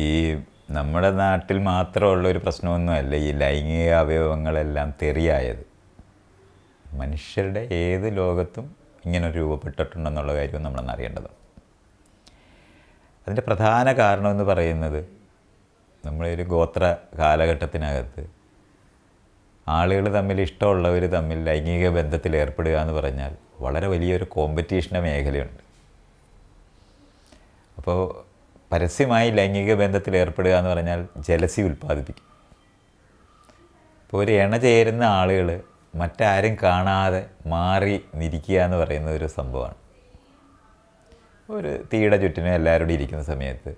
ഈ നമ്മുടെ നാട്ടിൽ മാത്രമുള്ള ഒരു പ്രശ്നമൊന്നുമല്ല ഈ ലൈംഗിക അവയവങ്ങളെല്ലാം തെറിയായത്. മനുഷ്യരുടെ ഏത് ലോകത്തും ഇങ്ങനെ രൂപപ്പെട്ടിട്ടുണ്ടെന്നുള്ള കാര്യവും നമ്മളൊന്ന് അറിയേണ്ടത് അതിന്റെ പ്രധാന കാരണമെന്ന് പറയുന്നത് നമ്മളൊരു ഗോത്ര കാലഘട്ടത്തിനകത്ത് ആളുകൾ തമ്മിൽ ഇഷ്ടമുള്ളവർ തമ്മിൽ ലൈംഗിക ബന്ധത്തിൽ ഏർപ്പെടുക എന്ന് പറഞ്ഞാൽ വളരെ വലിയൊരു കോമ്പറ്റീഷന്റെ മേഖലയുണ്ട്. അപ്പോൾ പരസ്യമായി ലൈംഗിക ബന്ധത്തിൽ ഏർപ്പെടുക എന്ന് പറഞ്ഞാൽ ജലസി ഉൽപ്പാദിപ്പിക്കും. ഇപ്പോൾ ഒരു എണ ചേരുന്ന ആളുകൾ മറ്റാരും കാണാതെ മാറി നിരിക്കുക എന്ന് പറയുന്ന ഒരു സംഭവമാണ്. ഒരു തീയുടെ ചുറ്റിനും എല്ലാവരോടും ഇരിക്കുന്ന സമയത്ത്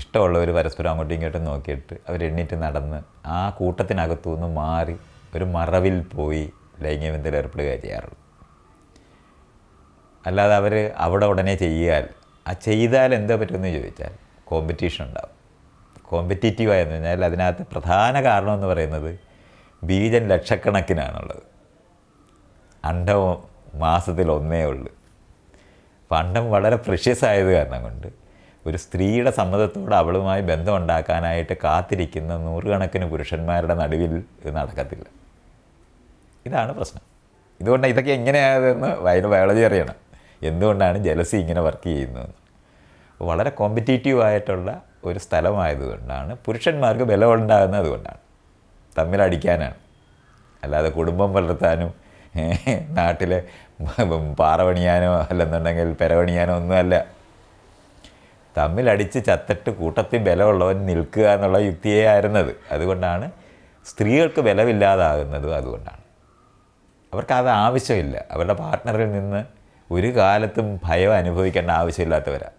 ഇഷ്ടമുള്ളവർ പരസ്പരം അങ്ങോട്ടും ഇങ്ങോട്ടും നോക്കിയിട്ട് അവർ എണ്ണീറ്റ് നടന്ന് ആ കൂട്ടത്തിനകത്തു നിന്ന് മാറി ഒരു മറവിൽ പോയി ലൈംഗിക ബന്ധത്തിൽ ഏർപ്പെടുക ചെയ്യാറുള്ളൂ. അല്ലാതെ അവർ അവിടെ ഉടനെ ചെയ്യാൽ ആ ചെയ്താൽ എന്താ പറ്റുമെന്ന് ചോദിച്ചാൽ കോമ്പറ്റീഷൻ ഉണ്ടാവും. കോമ്പറ്റീറ്റീവ് ആയെന്ന് പറഞ്ഞാൽ അതിനകത്ത് പ്രധാന കാരണം എന്ന് പറയുന്നത് ബീജം ലക്ഷക്കണക്കിനാണുള്ളത്. അണ്ടം മാസത്തിൽ ഒന്നേ ഉള്ളൂ. അപ്പം അണ്ടം വളരെ പ്രഷ്യസ് ആയത് കാരണം കൊണ്ട് ഒരു സ്ത്രീയുടെ സമ്മതത്തോടെ അവളുമായി ബന്ധം ഉണ്ടാക്കാനായിട്ട് കാത്തിരിക്കുന്ന നൂറുകണക്കിന് പുരുഷന്മാരുടെ നടുവിൽ ഇത് നടക്കത്തില്ല. ഇതാണ് പ്രശ്നം. ഇതുകൊണ്ട് ഇതൊക്കെ എങ്ങനെയായതെന്ന് വയൽ ബയോളജി അറിയണം. എന്തുകൊണ്ടാണ് ജലസി ഇങ്ങനെ വർക്ക് ചെയ്യുന്നത്? വളരെ കോമ്പറ്റീറ്റീവ് ആയിട്ടുള്ള ഒരു സ്ഥലമായതുകൊണ്ടാണ് പുരുഷന്മാർക്ക് ബലമുണ്ടാകുന്നത് അതുകൊണ്ടാണ്. തമ്മിലടിക്കാനാണ് അല്ലാതെ കുടുംബം വളർത്താനും നാട്ടിലെ പാറ പണിയാനോ അല്ലെന്നുണ്ടെങ്കിൽ പെര പണിയാനോ ഒന്നുമല്ല തമ്മിലടിച്ച് ചത്തിട്ട് കൂട്ടത്തിൽ ബലമുള്ളവൻ നിൽക്കുക എന്നുള്ള യുക്തിയേ ആയിരുന്നത് അതുകൊണ്ടാണ് സ്ത്രീകൾക്ക് ബലമില്ലാതാകുന്നതും അതുകൊണ്ടാണ്. അവർക്ക് അത് ആവശ്യമില്ല. അവരുടെ പാർട്ട്ണറിൽ നിന്ന് ഒരു കാലത്തും ഭയം അനുഭവിക്കേണ്ട ആവശ്യമില്ലാത്തവരാണ്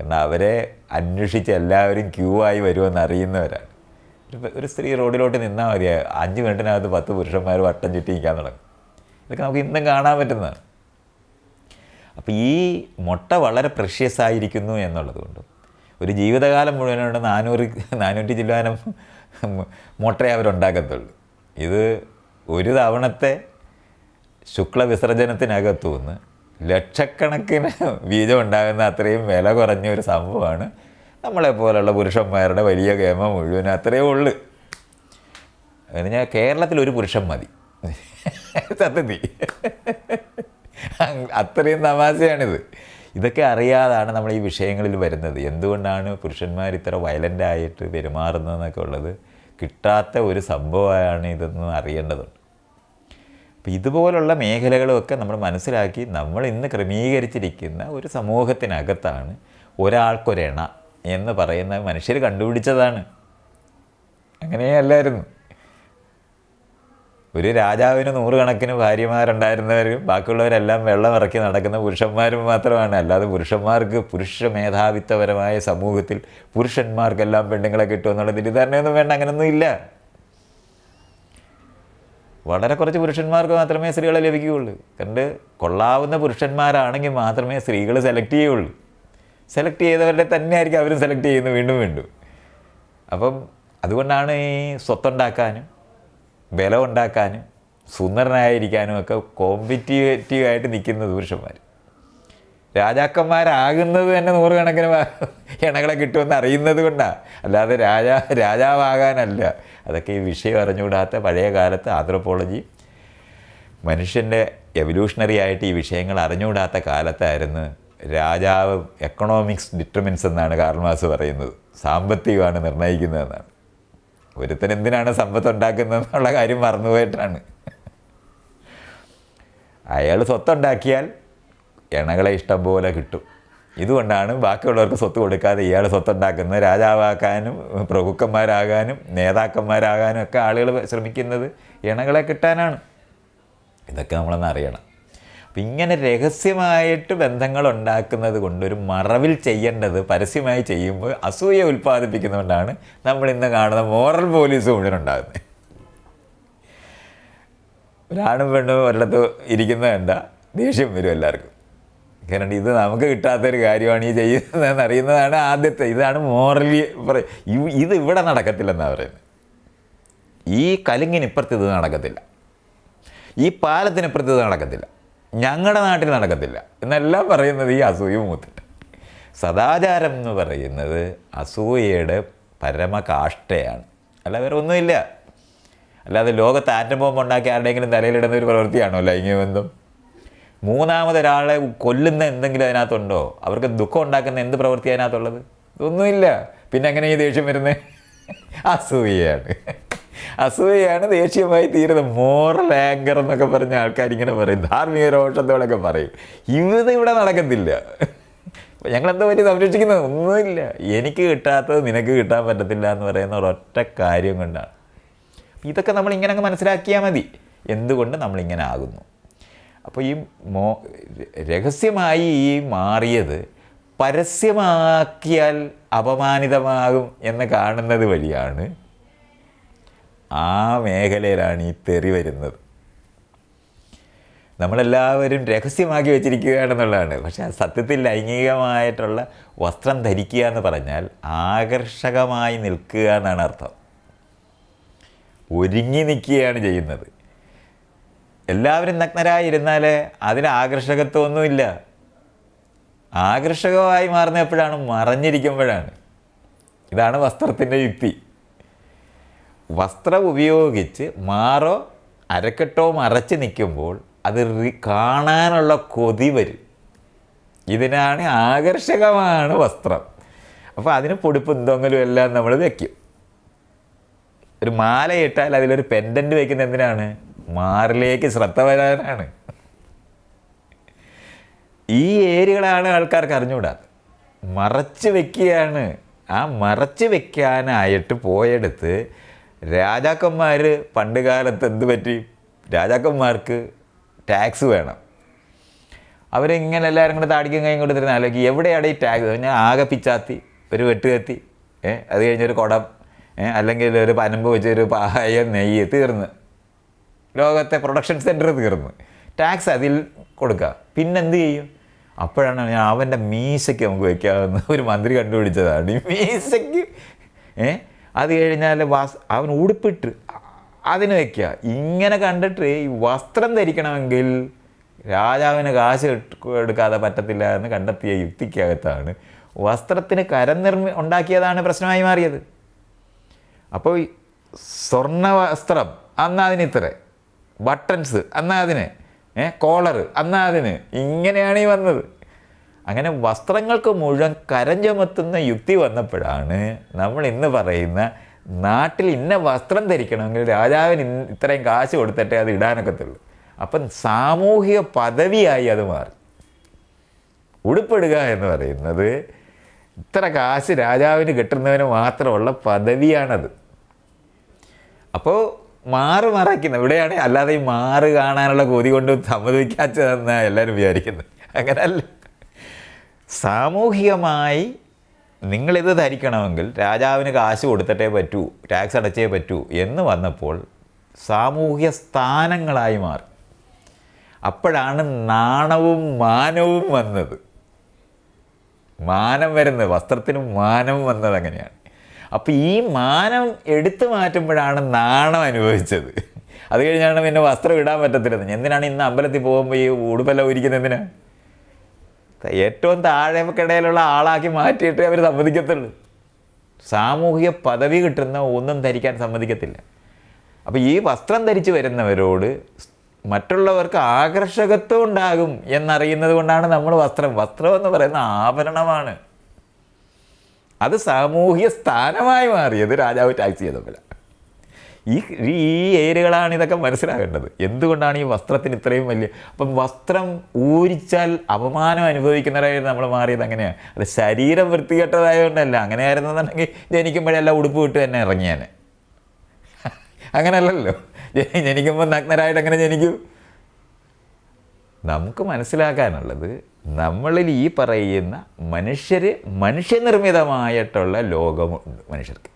കാരണം അവരെ അന്വേഷിച്ച് എല്ലാവരും ക്യൂ ആയി വരുമെന്ന് അറിയുന്നവരാണ്. ഒരു സ്ത്രീ റോഡിലോട്ട് നിന്നാൽ മതി. അഞ്ച് മിനിറ്റിനകത്ത് പത്ത് പുരുഷന്മാർ വട്ടം ചുറ്റി നിൽക്കാൻ തുടങ്ങും. ഇതൊക്കെ നമുക്ക് ഇന്നും കാണാൻ പറ്റുന്നതാണ്. അപ്പോൾ ഈ മുട്ട വളരെ പ്രഷ്യസ് ആയിരിക്കുന്നു എന്നുള്ളത് കൊണ്ടും ഒരു ജീവിതകാലം മുഴുവനുണ്ട് നാനൂറ് നാനൂറ്റി ചില്ലാനം മുട്ടയെ അവരുണ്ടാക്കത്തുള്ളൂ. ഇത് ഒരു തവണത്തെ ശുക്ല വിസർജനത്തിനകത്തു നിന്ന് ലക്ഷക്കണക്കിന് ബീജം ഉണ്ടാകുന്ന അത്രയും വില കുറഞ്ഞ ഒരു സംഭവമാണ്. നമ്മളെപ്പോലുള്ള പുരുഷന്മാരുടെ വലിയ ഗേമ മുഴുവൻ അത്രയേ ഉള്ളു. അതിന് ഞാൻ കേരളത്തിൽ ഒരു പുരുഷൻ മതി. സത്യത്തി അത്രയും തമാശയാണിത്. ഇതൊക്കെ അറിയാതാണ് നമ്മൾ ഈ വിഷയങ്ങളിൽ വരുന്നത്. എന്തുകൊണ്ടാണ് പുരുഷന്മാർ ഇത്ര വയലന്റായിട്ട് പെരുമാറുന്നതെന്നൊക്കെ ഉള്ളത്? കിട്ടാത്ത ഒരു സംഭവമാണ് ഇതെന്ന് അറിയേണ്ടതുണ്ട്. അപ്പോൾ ഇതുപോലുള്ള മേഖലകളുമൊക്കെ നമ്മൾ മനസ്സിലാക്കി നമ്മൾ ഇന്ന് ക്രമീകരിച്ചിരിക്കുന്ന ഒരു സമൂഹത്തിനകത്താണ് ഒരാൾക്കൊരെണ എന്ന് പറയുന്ന മനുഷ്യർ കണ്ടുപിടിച്ചതാണ്. അങ്ങനെയല്ലായിരുന്നു. ഒരു രാജാവിന് നൂറുകണക്കിന് ഭാര്യമാരുണ്ടായിരുന്നവരും ബാക്കിയുള്ളവരെല്ലാം വെള്ളം ഇറക്കി നടക്കുന്ന പുരുഷന്മാരും മാത്രമാണ്. അല്ലാതെ പുരുഷന്മാർക്ക് പുരുഷ മേധാവിത്വപരമായ സമൂഹത്തിൽ പുരുഷന്മാർക്കെല്ലാം പെണ്ണുങ്ങളെ കിട്ടുമെന്നുള്ള തെറ്റിദ്ധാരണയൊന്നും വേണ്ട. അങ്ങനെയൊന്നും ഇല്ല. വളരെ കുറച്ച് പുരുഷന്മാർക്ക് മാത്രമേ സ്ത്രീകളെ ലഭിക്കുകയുള്ളൂ. കണ്ട് കൊള്ളാവുന്ന പുരുഷന്മാരാണെങ്കിൽ മാത്രമേ സ്ത്രീകൾ സെലക്ട് ചെയ്യുള്ളൂ സെലക്ട് ചെയ്തവരുടെ തന്നെ ആയിരിക്കും അവരും സെലക്ട് ചെയ്യുന്നത് വീണ്ടും വീണ്ടും. അപ്പം അതുകൊണ്ടാണ് ഈ സ്വത്തുണ്ടാക്കാനും ബലം ഉണ്ടാക്കാനും സുന്ദരനായിരിക്കാനും ഒക്കെ കോമ്പറ്റീറ്റീവ് ആയിട്ട് നിൽക്കുന്നത് പുരുഷന്മാർ രാജാക്കന്മാരാകുന്നത് തന്നെ നൂറുകണക്കിന് ഇണകളെ കിട്ടുമെന്ന് അറിയുന്നത് കൊണ്ടാണ് അല്ലാതെ രാജാ രാജാവാകാനല്ല. അതൊക്കെ ഈ വിഷയം അറിഞ്ഞുകൂടാത്ത പഴയ കാലത്ത് ആന്ത്രപ്പോളജി മനുഷ്യന്റെ എവല്യൂഷണറി ആയിട്ട് ഈ വിഷയങ്ങൾ അറിഞ്ഞുകൂടാത്ത കാലത്തായിരുന്നു രാജാവ് എക്കണോമിക്സ് ഡിറ്റർമിൻസ് എന്നാണ് കാർമാസ് പറയുന്നത്. സാമ്പത്തികമാണ് നിർണയിക്കുന്നതെന്നാണ്. ഒരുത്തൻ എന്തിനാണ് സമ്പത്ത് ഉണ്ടാക്കുന്നതെന്നുള്ള കാര്യം മറന്നുപോയിട്ടാണ്. അയാൾ സ്വത്തുണ്ടാക്കിയാൽ ഇണകളെ ഇഷ്ടം പോലെ കിട്ടും. ഇതുകൊണ്ടാണ് ബാക്കിയുള്ളവർക്ക് സ്വത്ത് കൊടുക്കാതെ ഇയാൾ സ്വത്തുണ്ടാക്കുന്നത്. രാജാവാക്കാനും പ്രഭുക്കന്മാരാകാനും നേതാക്കന്മാരാകാനും ഒക്കെ ആളുകൾ ശ്രമിക്കുന്നത് ഇണകളെ കിട്ടാനാണ്. ഇതൊക്കെ നമ്മളൊന്ന് അറിയണം. അപ്പം ഇങ്ങനെ രഹസ്യമായിട്ട് ബന്ധങ്ങൾ ഉണ്ടാക്കുന്നത് കൊണ്ട് ഒരു മറവിൽ ചെയ്യേണ്ടത് പരസ്യമായി ചെയ്യുമ്പോൾ അസൂയ ഉൽപ്പാദിപ്പിക്കുന്നതുകൊണ്ടാണ് നമ്മൾ ഇന്ന് കാണുന്ന മോറൽ പോലീസ് മുഴുവൻ ഉണ്ടാകുന്നത് ഒരാണും പെണ്ണും ഒരിടത്ത് ഇരിക്കുന്നത് കണ്ട ദേഷ്യം വരും എല്ലാവർക്കും. കാരണം ഇത് നമുക്ക് കിട്ടാത്തൊരു കാര്യമാണ് ഈ ചെയ്യുന്നതെന്ന് അറിയുന്നതാണ് ആദ്യത്തെ. ഇതാണ് മോറലി ഇത് ഇവിടെ നടക്കത്തില്ലെന്നാണ് പറയുന്നത്. ഈ കലുങ്ങിനിപ്പുറത്ത് ഇത് നടക്കത്തില്ല. ഈ പാലത്തിനിപ്പുറത്ത് ഇത് നടക്കത്തില്ല. ഞങ്ങളുടെ നാട്ടിൽ നടക്കത്തില്ല. എന്നെല്ലാം പറയുന്നത് ഈ അസൂയ മൂത്തിട്ട്. സദാചാരം എന്ന് പറയുന്നത് അസൂയയുടെ പരമകാഷ്ടയാണ് അല്ല വേറെ ഒന്നുമില്ല. അല്ലാതെ ലോകത്ത് ആറ്റം ബോംബ് ഉണ്ടാക്കി ആരുടെയെങ്കിലും തലയിലിടുന്ന ഒരു പ്രവൃത്തിയാണോ ലൈംഗിക ബന്ധം മൂന്നാമതൊരാളെ കൊല്ലുന്ന എന്തെങ്കിലും അതിനകത്തുണ്ടോ? അവർക്ക് ദുഃഖം ഉണ്ടാക്കുന്ന എന്ത് പ്രവൃത്തി അതിനകത്തുള്ളത്? ഇതൊന്നുമില്ല. പിന്നെ എങ്ങനെ ഈ ദേഷ്യം വരുന്നത് അസൂയയാണ്. അസൂയയാണ് ദേഷ്യമായി തീരുന്നത്. മോറൽ ആങ്കർ എന്നൊക്കെ പറഞ്ഞ ആൾക്കാർ ഇങ്ങനെ പറയും. ധാർമ്മിക രോഷത്തോടൊക്കെ പറയും. ഇത് ഇവിടെ നടക്കത്തില്ല. ഞങ്ങളെന്താ പറ്റി സംരക്ഷിക്കുന്നത്? ഒന്നുമില്ല. എനിക്ക് കിട്ടാത്തത് നിനക്ക് കിട്ടാൻ പറ്റത്തില്ല എന്ന് പറയുന്ന ഒരൊറ്റ കാര്യം കൊണ്ടാണ്. ഇതൊക്കെ നമ്മൾ ഇങ്ങനെ മനസ്സിലാക്കിയാൽ മതി. എന്തുകൊണ്ട് നമ്മളിങ്ങനെ ആകുന്നു? അപ്പോൾ ഈ മോ രഹസ്യമായി ഈ മാറിയത് പരസ്യമാക്കിയാൽ അപമാനിതമാകും എന്ന് കാണുന്നത് വഴിയാണ് ആ മേഖലയിലാണ് ഈ തെറി വരുന്നത്. നമ്മളെല്ലാവരും രഹസ്യമാക്കി വെച്ചിരിക്കുകയാണെന്നുള്ളതാണ്. പക്ഷേ സത്യത്തിൽ ലൈംഗികമായിട്ടുള്ള വസ്ത്രം ധരിക്കുക എന്ന് പറഞ്ഞാൽ ആകർഷകമായി നിൽക്കുക എന്നാണ് അർത്ഥം. ഒരുങ്ങി നിൽക്കുകയാണ് ചെയ്യുന്നത്. എല്ലാവരും നഗ്നരായിരുന്നാൽ അതിന് ആകർഷകത്വമൊന്നുമില്ല. ആകർഷകമായി മാറുന്ന എപ്പോഴാണ് മറഞ്ഞിരിക്കുമ്പോഴാണ്. ഇതാണ് വസ്ത്രത്തിന്റെ യുക്തി. വസ്ത്രം ഉപയോഗിച്ച് മാറോ അരക്കെട്ടോ മറച്ച് നിൽക്കുമ്പോൾ അത് കാണാനുള്ള കൊതി വരും. ഇതിനാണ് ആകർഷകമാണ് വസ്ത്രം. അപ്പോൾ അതിന് പൊടിപ്പും തൊങ്ങലും എല്ലാം നമ്മൾ വയ്ക്കും ഒരു മാല ഇട്ടാൽ അതിലൊരു പെൻഡന്റ് വയ്ക്കുന്ന എന്തിനാണ്? മാറിലേക്ക് ശ്രദ്ധ വരാനാണ്. ഈ ഏരിയകളാണ് ആൾക്കാർക്ക് അറിഞ്ഞുകൂടാ മറച്ച് വെക്കുകയാണ്. ആ മറച്ച് വെക്കാനായിട്ട് പോയെടുത്ത് രാജാക്കന്മാർ പണ്ട് കാലത്ത് എന്ത് പറ്റി? രാജാക്കന്മാർക്ക് ടാക്സ് വേണം. അവരിങ്ങനെ എല്ലാവരും കൂടെ താടിക്കും കൈയും കൊടുത്തിരുന്ന അല്ലെങ്കിൽ എവിടെയാണ് ഈ ടാക്സ് ഞാൻ ആകെ പിച്ചാത്തി ഒരു വെട്ടുകത്തി ഏ അത് കഴിഞ്ഞൊരു കുടം അല്ലെങ്കിൽ ഒരു പനമ്പ് വെച്ചൊരു പായ നെയ്യ് തീർന്ന്. ലോകത്തെ പ്രൊഡക്ഷൻ സെന്റർ തീർന്നു. ടാക്സ് അതിൽ കൊടുക്കുക. പിന്നെന്ത് ചെയ്യും? അപ്പോഴാണ് ഞാൻ അവന്റെ മീശയ്ക്ക് നമുക്ക് വയ്ക്കാവുന്ന ഒരു മന്ത്രി കണ്ടുപിടിച്ചതാണ്. ഈ മീശയ്ക്ക് ഏ? അത് കഴിഞ്ഞാൽ വാസ് അവൻ ഉടുപ്പിട്ട് അതിന് വയ്ക്കുക ഇങ്ങനെ കണ്ടിട്ട് ഈ വസ്ത്രം ധരിക്കണമെങ്കിൽ രാജാവിന് കാശ് എടു- എടുക്കാതെ പറ്റത്തില്ല എന്ന് കണ്ടെത്തിയ യുക്തിക്കകത്താണ് വസ്ത്രത്തിന് കരം നിർമ്മി ഉണ്ടാക്കിയതാണ് പ്രശ്നമായി മാറിയത്. അപ്പോൾ സ്വർണ വസ്ത്രം അന്ന് അതിന് ഇത്ര ബട്ടൺസ് അന്നാ അതിന്. ഏ കോളർ അന്നാ അതിന്. ഇങ്ങനെയാണ് ഈ വന്നത്. അങ്ങനെ വസ്ത്രങ്ങൾക്ക് മുഴുവൻ കരം ചുമത്തുന്ന യുക്തി വന്നപ്പോഴാണ് നമ്മൾ ഇന്ന് പറയുന്ന നാട്ടിൽ ഇന്ന വസ്ത്രം ധരിക്കണമെങ്കിൽ രാജാവിന് ഇത്രയും കാശ് കൊടുത്തിട്ടേ അത് ഇടാനൊക്കത്തുള്ളൂ. അപ്പം സാമൂഹിക പദവിയായി അത് മാറി. ഉടുപ്പിടുക എന്ന് പറയുന്നത് ഇത്ര കാശ് രാജാവിന് കിട്ടുന്നവന് മാത്രമുള്ള പദവിയാണത്. അപ്പോൾ മാറ് മറയ്ക്കുന്നത് ഇവിടെയാണ് അല്ലാതെ ഈ മാറ് കാണാനുള്ള കൊതി കൊണ്ട് സമ്മതിക്കാത്തതെന്നാണ് എല്ലാവരും വിചാരിക്കുന്നത്. അങ്ങനല്ല. സാമൂഹികമായി നിങ്ങളിത് ധരിക്കണമെങ്കിൽ രാജാവിന് കാശ് കൊടുത്തിട്ടേ പറ്റൂ ടാക്സ് അടച്ചേ പറ്റൂ എന്ന് വന്നപ്പോൾ സാമൂഹ്യ സ്ഥാനങ്ങളായി മാറി. അപ്പോഴാണ് നാണവും മാനവും വന്നത്. മാനം വരുന്നത് വസ്ത്രത്തിനും മാനവും വന്നത് അങ്ങനെയാണ്. അപ്പോൾ ഈ മാനം എടുത്തു മാറ്റുമ്പോഴാണ് നാണം അനുഭവിച്ചത്. അത് കഴിഞ്ഞാണ് പിന്നെ വസ്ത്രം ഇടാൻ പറ്റത്തില്ലെന്ന്. എന്തിനാണ് ഇന്ന് അമ്പലത്തിൽ പോകുമ്പോൾ ഈ ഉടുപ്പെല്ലാം ഉരിക്കുന്നത് എന്തിനാ? ഏറ്റവും താഴെക്കിടയിലുള്ള ആളാക്കി മാറ്റിയിട്ട് അവർ സമ്മതിക്കത്തുള്ളൂ. സാമൂഹിക പദവി കിട്ടുന്ന ഒന്നും ധരിക്കാൻ സമ്മതിക്കത്തില്ല. അപ്പോൾ ഈ വസ്ത്രം ധരിച്ച് വരുന്നവരോട് മറ്റുള്ളവർക്ക് ആകർഷകത്വം ഉണ്ടാകും എന്നറിയുന്നത് കൊണ്ടാണ് നമ്മൾ വസ്ത്രം. വസ്ത്രം എന്ന് പറയുന്ന ആഭരണമാണ്. അത് സാമൂഹിക സ്ഥാനമായി മാറിയത് രാജാവ് ടാക്സ് ചെയ്തപ്പോൾ ഈ ഈ ഏരുകളാണ് ഇതൊക്കെ മനസ്സിലാകേണ്ടത് എന്തുകൊണ്ടാണ് ഈ വസ്ത്രത്തിന് ഇത്രയും വലിയ അപ്പം വസ്ത്രം ഊരിച്ചാൽ അപമാനം അനുഭവിക്കുന്നവരായിട്ട് നമ്മൾ മാറിയത് അങ്ങനെയാണ്. അത് ശരീരം വൃത്തികെട്ടതായതുകൊണ്ടല്ല. അങ്ങനെയായിരുന്നെന്നുണ്ടെങ്കിൽ ജനിക്കുമ്പോഴെല്ലാം ഉടുപ്പ് വിട്ട് തന്നെ ഇറങ്ങിയാനെ. അങ്ങനെയല്ലല്ലോ ജനി- ജനിക്കുമ്പോൾ നഗ്നരായിട്ട് അങ്ങനെ ജനിക്കൂ? നമുക്ക് മനസ്സിലാക്കാനുള്ളത് നമ്മളിൽ ഈ പറയുന്ന മനുഷ്യർ മനുഷ്യനിർമ്മിതമായിട്ടുള്ള ലോകമുണ്ട് മനുഷ്യർക്ക്.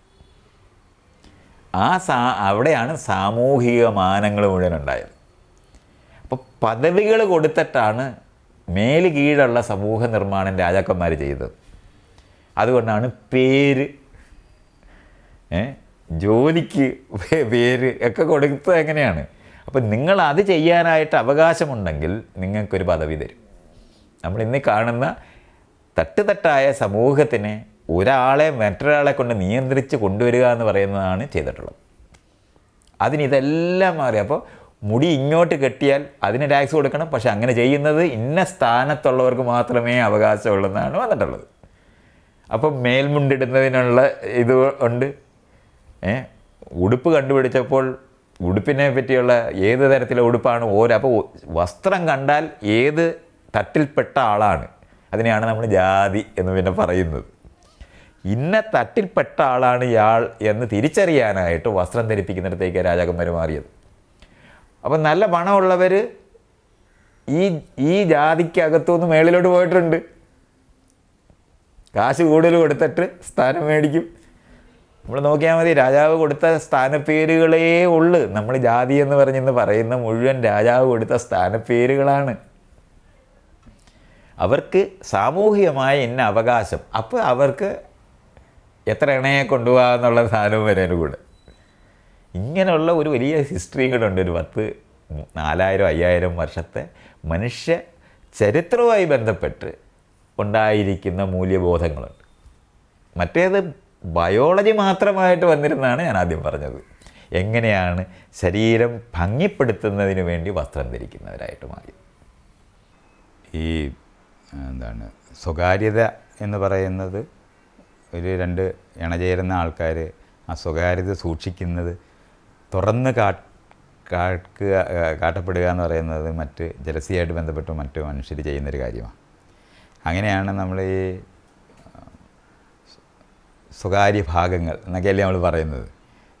ആ സാ അവിടെയാണ് സാമൂഹിക മാനങ്ങൾ മുഴുവൻ ഉണ്ടായത്. അപ്പോൾ പദവികൾ കൊടുത്തിട്ടാണ് മേൽ കീഴുള്ള സമൂഹ നിർമ്മാണം രാജാക്കന്മാർ ചെയ്തത്. അതുകൊണ്ടാണ് പേര് ജോലിക്ക് പേര് ഒക്കെ കൊടുത്തത് എങ്ങനെയാണ്? അപ്പം നിങ്ങൾ അത് ചെയ്യാനായിട്ട് അവകാശമുണ്ടെങ്കിൽ നിങ്ങൾക്കൊരു പദവി തരും. നമ്മൾ ഇന്ന് കാണുന്ന തട്ടുതട്ടായ സമൂഹത്തിനെ ഒരാളെ മറ്റൊരാളെ കൊണ്ട് നിയന്ത്രിച്ച് കൊണ്ടുവരിക എന്ന് പറയുന്നതാണ് ചെയ്തിട്ടുള്ളത്. അതിന് ഇതെല്ലാം മാറി. അപ്പോൾ മുടി ഇങ്ങോട്ട് കെട്ടിയാൽ അതിന് ടാക്സ് കൊടുക്കണം. പക്ഷെ അങ്ങനെ ചെയ്യുന്നത് ഇന്ന സ്ഥാനത്തുള്ളവർക്ക് മാത്രമേ അവകാശമുള്ളൂ എന്നാണ് വന്നിട്ടുള്ളത്. അപ്പം മേൽമുണ്ടിടുന്നതിനുള്ള ഇത് ഉണ്ട്. ഏ ഉടുപ്പ് കണ്ടുപിടിച്ചപ്പോൾ ഉടുപ്പിനെ പറ്റിയുള്ള ഏത് തരത്തിലെ ഉടുപ്പാണ് ഓരോ? അപ്പോൾ വസ്ത്രം കണ്ടാൽ ഏത് തട്ടിൽപ്പെട്ട ആളാണ്? അതിനെയാണ് നമ്മൾ ജാതി എന്ന് പിന്നെ പറയുന്നത്. ഇന്ന തട്ടിൽപ്പെട്ട ആളാണ് ഇയാൾ എന്ന് തിരിച്ചറിയാനായിട്ട് വസ്ത്രം ധരിപ്പിക്കുന്നിടത്തേക്ക് രാജാക്കന്മാർ മാറിയത്. അപ്പം നല്ല പണമുള്ളവർ ഈ ഈ ജാതിക്കകത്തുനിന്ന് മേളിലോട്ട് പോയിട്ടുണ്ട്. കാശ് കൂടുതൽ കൊടുത്തിട്ട് സ്ഥാനം മേടിക്കും. നമ്മൾ നോക്കിയാൽ മതി രാജാവ് കൊടുത്ത സ്ഥാനപ്പേരുകളേ ഉള്ളു. നമ്മൾ ജാതി എന്ന് പറഞ്ഞെന്ന് പറയുന്ന മുഴുവൻ രാജാവ് കൊടുത്ത സ്ഥാനപ്പേരുകളാണ്. അവർക്ക് സാമൂഹികമായ ഇന്ന അവകാശം. അപ്പോൾ അവർക്ക് എത്ര ഇണയെ കൊണ്ടുപോകാം എന്നുള്ള സാധനവും വരാനും കൂടെ. ഇങ്ങനെയുള്ള ഒരു വലിയ ഹിസ്റ്ററി കൂടെ ഒരു പത്ത് നാലായിരം അയ്യായിരം വർഷത്തെ മനുഷ്യ ചരിത്രവുമായി ബന്ധപ്പെട്ട് ഉണ്ടായിരിക്കുന്ന മൂല്യബോധങ്ങളുണ്ട്. മറ്റേത് ബയോളജി മാത്രമായിട്ട് വന്നിരുന്നാണ് ഞാൻ ആദ്യം പറഞ്ഞത്. എങ്ങനെയാണ് ശരീരം ഭംഗിപ്പെടുത്തുന്നതിന് വേണ്ടി വസ്ത്രം ധരിക്കുന്നവരായിട്ട് മാറി ഈ എന്താണ് സ്വകാര്യത എന്ന് പറയുന്നത് ഒരു രണ്ട് ഇണചേരുന്ന ആൾക്കാർ ആ സ്വകാര്യത സൂക്ഷിക്കുന്നത് തുറന്ന് കാട്ടുക കാട്ടപ്പെടുക എന്ന് പറയുന്നത് മറ്റ് ജലസിയായിട്ട് ബന്ധപ്പെട്ട് മറ്റ് മനുഷ്യർ ചെയ്യുന്നൊരു കാര്യമാണ്. അങ്ങനെയാണ് നമ്മൾ ഈ സ്വകാര്യ ഭാഗങ്ങൾ എന്നൊക്കെയല്ലേ നമ്മൾ പറയുന്നത്.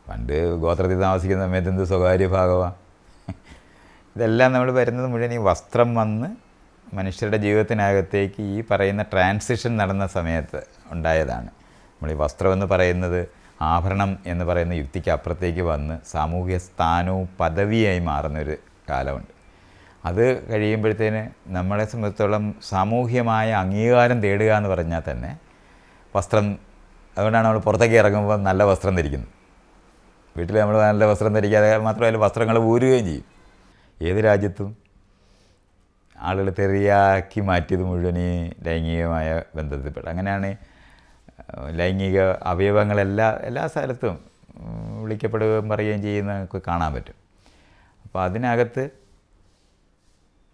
പണ്ട് ഗോത്രത്തിൽ താമസിക്കുന്ന സമയത്ത് എന്ത് സ്വകാര്യ ഭാഗമാണ് ഇതെല്ലാം നമ്മൾ വരുന്നത് മുഴുവൻ ഈ വസ്ത്രം വന്ന് മനുഷ്യരുടെ ജീവിതത്തിനകത്തേക്ക് ഈ പറയുന്ന ട്രാൻസിഷൻ നടന്ന സമയത്ത് ഉണ്ടായതാണ്. നമ്മൾ ഈ വസ്ത്രം എന്ന് പറയുന്നത് ആഭരണം എന്ന് പറയുന്ന യുക്തിക്ക് അപ്പുറത്തേക്ക് വന്ന് സാമൂഹ്യ സ്ഥാനവും പദവിയായി മാറുന്നൊരു കാലമുണ്ട്. അത് കഴിയുമ്പോഴത്തേന് നമ്മളെ സംബന്ധിച്ചിടത്തോളം സാമൂഹ്യമായ അംഗീകാരം തേടുക എന്ന് പറഞ്ഞാൽ തന്നെ വസ്ത്രം അതുകൊണ്ടാണ് നമ്മൾ പുറത്തേക്ക് ഇറങ്ങുമ്പോൾ നല്ല വസ്ത്രം ധരിക്കുന്നത് വീട്ടിൽ നമ്മൾ നല്ല വസ്ത്രം ധരിക്കാതെ മാത്രമല്ല വസ്ത്രങ്ങൾ ഊരുകയും ചെയ്യും. ഏത് രാജ്യത്തും ആളുകൾ തെറിയാക്കി മാറ്റിയത് മുഴുവൻ ഈ ലൈംഗികമായ ബന്ധത്തിൽപ്പെട്ട. അങ്ങനെയാണ് ലൈംഗിക അവയവങ്ങളെല്ലാ എല്ലാ സ്ഥലത്തും വിളിക്കപ്പെടുകയും പറയുകയും ചെയ്യുന്ന നമുക്ക് കാണാൻ പറ്റും. അപ്പോൾ അതിനകത്ത്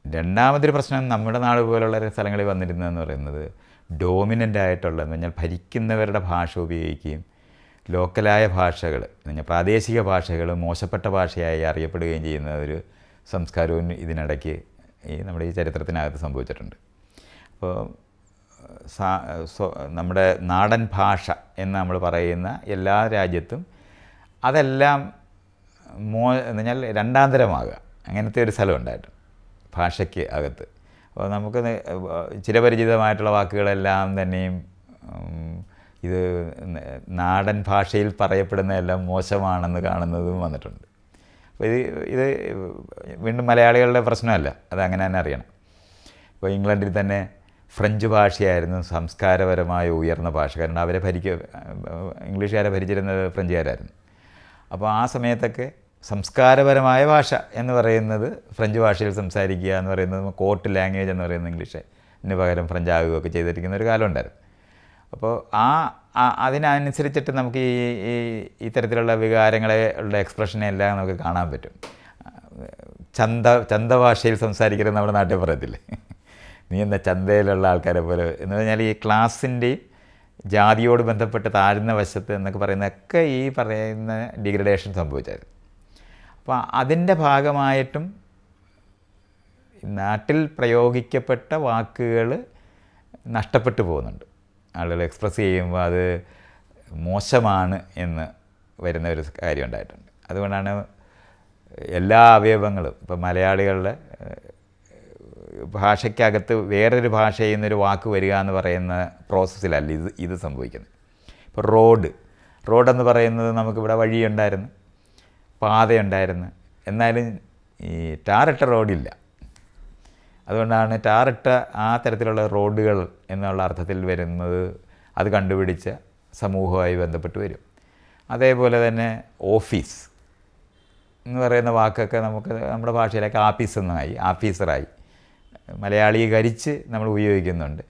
രണ്ടാമതൊരു പ്രശ്നം നമ്മുടെ നാട് പോലുള്ള സ്ഥലങ്ങളിൽ വന്നിരുന്നതെന്ന് പറയുന്നത് ഡോമിനന്റ് ആയിട്ടുള്ള എന്ന് പറഞ്ഞാൽ ഭരിക്കുന്നവരുടെ ഭാഷ ഉപയോഗിക്കുകയും ലോക്കലായ ഭാഷകൾ എന്ന് പറഞ്ഞാൽ പ്രാദേശിക ഭാഷകൾ മോശപ്പെട്ട ഭാഷയായി അറിയപ്പെടുകയും ചെയ്യുന്ന ഒരു സംസ്കാരവും ഇതിനിടയ്ക്ക് ഈ നമ്മുടെ ഈ ചരിത്രത്തിനകത്ത് സംഭവിച്ചിട്ടുണ്ട്. അപ്പോൾ നമ്മുടെ നാടൻ ഭാഷ എന്ന് നമ്മൾ പറയുന്ന എല്ലാ രാജ്യത്തും അതെല്ലാം മോ എന്ന് പറഞ്ഞാൽ രണ്ടാന്തരമാകുക. അങ്ങനത്തെ ഒരു സ്ഥലം ഉണ്ടായിട്ട് ഭാഷയ്ക്ക് അകത്ത്. നമുക്ക് ചിരപരിചിതമായിട്ടുള്ള വാക്കുകളെല്ലാം തന്നെയും ഇത് നാടൻ ഭാഷയിൽ പറയപ്പെടുന്നതെല്ലാം മോശമാണെന്ന് കാണുന്നതും വന്നിട്ടുണ്ട്. അപ്പോൾ ഇത് ഇത് വീണ്ടും മലയാളികളുടെ പ്രശ്നമല്ല അതങ്ങനെ തന്നെ അറിയണം. ഇപ്പോൾ ഇംഗ്ലണ്ടിൽ തന്നെ ഫ്രഞ്ച് ഭാഷയായിരുന്നു സംസ്കാരപരമായ ഉയർന്ന ഭാഷ കാരണം അവരെ ഭരിക്ക ഇംഗ്ലീഷുകാരെ ഭരിച്ചിരുന്നത് ഫ്രഞ്ചുകാരായിരുന്നു. അപ്പോൾ ആ സമയത്തൊക്കെ സംസ്കാരപരമായ ഭാഷ എന്ന് പറയുന്നത് ഫ്രഞ്ച് ഭാഷയിൽ സംസാരിക്കുക എന്ന് പറയുന്നത് കോർട്ട് ലാംഗ്വേജ് എന്ന് പറയുന്നത് ഇംഗ്ലീഷ്. ഇതിന് പകരം ഫ്രഞ്ച് ആകുകയൊക്കെ ചെയ്തിരിക്കുന്ന ഒരു കാലം ഉണ്ടായിരുന്നു. അപ്പോൾ ആ അതിനനുസരിച്ചിട്ട് നമുക്ക് ഈ ഈ ഇത്തരത്തിലുള്ള വികാരങ്ങളെ ഉള്ള എക്സ്പ്രഷനെ എല്ലാം നമുക്ക് കാണാൻ പറ്റും. ചന്ത ചന്ത ഭാഷയിൽ സംസാരിക്കുന്നത് നമ്മുടെ നാട്ടിൽ പറയത്തില്ലേ? നീ എന്താ ചന്തയിലുള്ള ആൾക്കാരെ പോലെ? എന്ന് പറഞ്ഞാൽ ഈ ക്ലാസ്സിന്റെയും ജാതിയോട് ബന്ധപ്പെട്ട് താഴ്ന്ന വശത്ത് എന്നൊക്കെ പറയുന്നതൊക്കെ ഈ പറയുന്ന ഡിഗ്രഡേഷൻ സംഭവിച്ചായിരുന്നു. അപ്പോൾ അതിന്റെ ഭാഗമായിട്ടും നാട്ടിൽ പ്രയോഗിക്കപ്പെട്ട വാക്കുകൾ നഷ്ടപ്പെട്ടു പോകുന്നുണ്ട്. ആളുകൾ എക്സ്പ്രസ് ചെയ്യുമ്പോൾ അത് മോശമാണ് എന്ന് വരുന്ന ഒരു കാര്യം ഉണ്ടായിട്ടുണ്ട്. അതുകൊണ്ടാണ് എല്ലാ അവയവങ്ങളും ഇപ്പോൾ മലയാളികളുടെ ഭാഷയ്ക്കകത്ത് വേറൊരു ഭാഷയിൽ നിന്നൊരു വാക്ക് വരിക എന്ന് പറയുന്ന പ്രോസസ്സിലല്ല ഇത് ഇത് സംഭവിക്കുന്നത്. ഇപ്പോൾ റോഡ് റോഡെന്ന് പറയുന്നത് നമുക്കിവിടെ വഴിയുണ്ടായിരുന്നു. പാതയുണ്ടായിരുന്നു. എന്നാലും ഈ ടാറിട്ട റോഡില്ല. അതുകൊണ്ടാണ് ടാറിട്ട ആ തരത്തിലുള്ള റോഡുകൾ എന്നുള്ള അർത്ഥത്തിൽ വരുന്നത് അത് കണ്ടുപിടിച്ച സമൂഹവുമായി ബന്ധപ്പെട്ട് വരും. അതേപോലെ തന്നെ ഓഫീസ് എന്ന് പറയുന്ന വാക്കൊക്കെ നമുക്ക് നമ്മുടെ ഭാഷയിലൊക്കെ ആഫീസ് എന്നായി ആഫീസറായി. മലയാളീകരിച്ച് നമ്മൾ ഉപയോഗിക്കുന്നുണ്ട്.